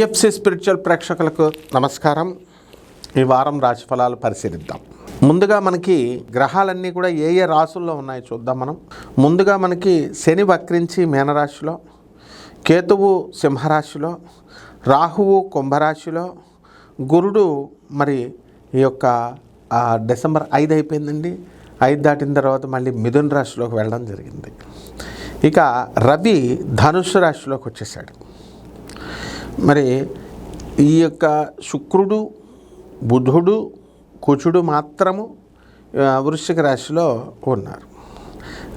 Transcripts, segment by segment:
PFC spiritual ప్రేక్షకులకు నమస్కారం. ఈ వారం రాశి ఫలాలు పరిశీలిద్దాం. ముందుగా మనకి గ్రహాలన్నీ కూడా ఏ ఏ రాశుల్లో ఉన్నాయో చూద్దాం మనం. ముందుగా మనకి శని వక్రించి మీనరాశిలో కేతువు సింహరాశిలో రాహువు కుంభరాశిలో గురుడు మరి ఈ యొక్క డిసెంబర్ ఐదు అయిపోయిందండి. ఐదు దాటిన తర్వాత మళ్ళీ మిథున్ రాశిలోకి వెళ్ళడం జరిగింది. ఇక రవి ధనుసు రాశిలోకి వచ్చేసాడు. మరి ఈ యొక్క శుక్రుడు బుధుడు కుచుడు మాత్రము వృశ్చిక రాశిలో ఉన్నారు.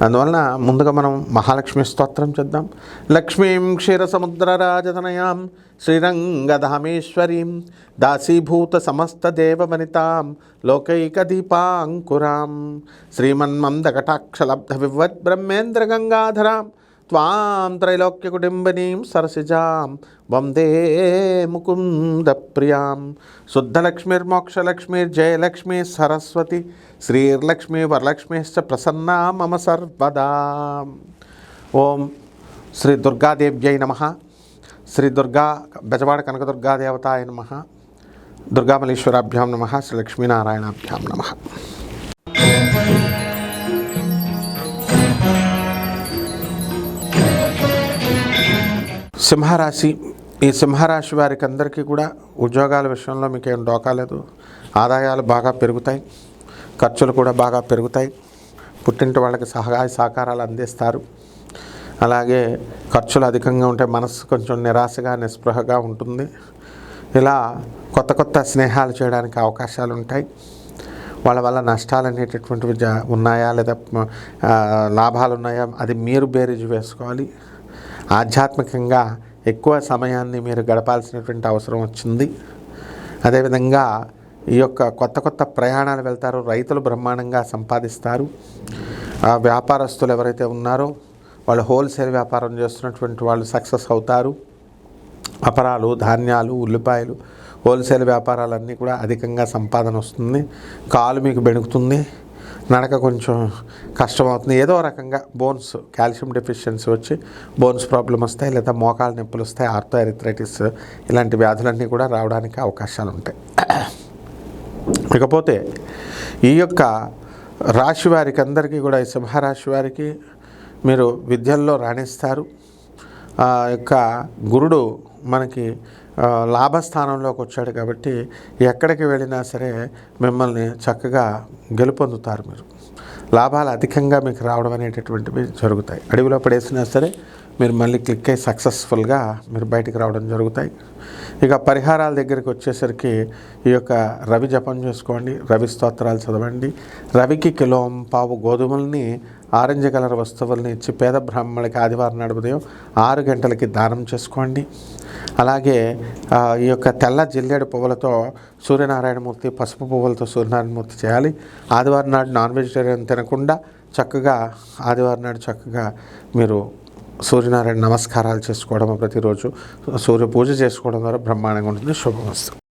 అందువలన ముందుగా మనం మహాలక్ష్మి స్తోత్రం చేద్దాం. లక్ష్మీం క్షీరసముద్రరాజతనయాం శ్రీరంగధామేశ్వరీం దాసీభూత సమస్త దేవవనితాం లోకైకదీపాంకురాం శ్రీమన్మందకటాక్షలబ్ధ వివద్ బ్రహ్మేంద్ర గంగాధరాం త్వాం త్రైలోక్యకుటుంబినీం సరసిజాం వందే ముకుంద ప్రియాం శుద్ధలక్ష్మీర్మోక్షలక్ష్మీర్జయలక్ష్మీ సరస్వతి శ్రీర్లక్ష్మీ వరలక్ష్మీశ్చ ప్రసన్నా మమ సర్వదా ఓం శ్రీ దుర్గాదేవ్యై నమ శ్రీ దుర్గా బెజవాడ కనకదుర్గాదేవతాయ నమ దుర్గామలీశ్వరాభ్యాం నమ శ్రీ లక్ష్మీనారాయణాభ్యాం నమ సింహరాశి ఈ సింహరాశి వారికి అందరికీ కూడా ఉద్యోగాల విషయంలో మీకు ఏం డోకాలేదు ఆదాయాలు బాగా పెరుగుతాయి. ఖర్చులు కూడా బాగా పెరుగుతాయి. పుట్టింటి వాళ్ళకి సహాయ సహకారాలు అందిస్తారు. అలాగే ఖర్చులు అధికంగా ఉంటే మనసు కొంచెం నిరాశగా నిస్పృహగా ఉంటుంది. ఇలా కొత్త కొత్త స్నేహాలు చేయడానికి అవకాశాలు ఉంటాయి. వాళ్ళ వల్ల నష్టాలు అనేటటువంటివి ఉన్నాయా లేదా లాభాలు ఉన్నాయా అది మీరు బేరీజు వేసుకోవాలి. ఆధ్యాత్మికంగా ఎక్కువ సమయాన్ని మీరు గడపాల్సినటువంటి అవసరం వచ్చింది. అదేవిధంగా ఈ యొక్క కొత్త కొత్త ప్రయాణాలు వెళ్తారు రైతులు బ్రహ్మాండంగా సంపాదిస్తారు. ఆ వ్యాపారస్తులు ఎవరైతే ఉన్నారో వాళ్ళు హోల్సేల్ వ్యాపారం చేస్తున్నటువంటి వాళ్ళు సక్సెస్ అవుతారు. అపరాలు ధాన్యాలు ఉల్లిపాయలు హోల్సేల్ వ్యాపారాలన్నీ కూడా అధికంగా సంపాదన వస్తుంది. కాలు మీకు బెణుకుతుంది. నడక కొంచెం కష్టమవుతుంది. ఏదో రకంగా బోన్స్ కాల్షియం డెఫిషియన్సీ వచ్చి బోన్స్ ప్రాబ్లం వస్తాయి లేదా మోకాలు నొప్పులు వస్తాయి ఆర్థో ఎరిథ్రైటిస్ ఇలాంటి వ్యాధులన్నీ కూడా రావడానికి అవకాశాలు ఉంటాయి. ఇకపోతే ఈ యొక్క రాశి వారికి అందరికీ కూడా ఈ సింహరాశి వారికి మీరు విద్యల్లో రాణిస్తారు. ఆ యొక్క గురుడు మనకి లాభస్థానంలోకి వచ్చాడు కాబట్టి ఎక్కడికి వెళ్ళినా సరే మిమ్మల్ని చక్కగా గెలుపొందుతారు మీరు. లాభాలు అధికంగా మీకు రావడం అనేటటువంటివి జరుగుతాయి. అడవిలో పడేసినా సరే మీరు మళ్ళీ క్లిక్ అయ్యి సక్సెస్ఫుల్గా మీరు బయటికి రావడం జరుగుతాయి. ఇక పరిహారాల దగ్గరికి వచ్చేసరికి ఈ యొక్క రవి జపం చేసుకోండి రవి స్తోత్రాలు చదవండి. రవికి కిలోం పావు గోధుమల్ని ఆరెంజ్ కలర్ వస్తువుల్ని ఇచ్చి పేద బ్రాహ్మణులకి ఆదివారం నాడు ఉదయం ఆరు గంటలకి దానం చేసుకోండి. అలాగే ఈ యొక్క తెల్ల జిల్లేడు పువ్వులతో సూర్యనారాయణమూర్తి పసుపు పువ్వులతో సూర్యనారాయణమూర్తి చేయాలి. ఆదివారం నాడు నాన్ వెజిటేరియన్ తినకుండా చక్కగా ఆదివారం నాడు చక్కగా మీరు సూర్యనారాయణ నమస్కారాలు చేసుకోవడం ప్రతిరోజు సూర్య పూజ చేసుకోవడం ద్వారా బ్రహ్మాండంగా ఉంటుంది. శుభమస్తు.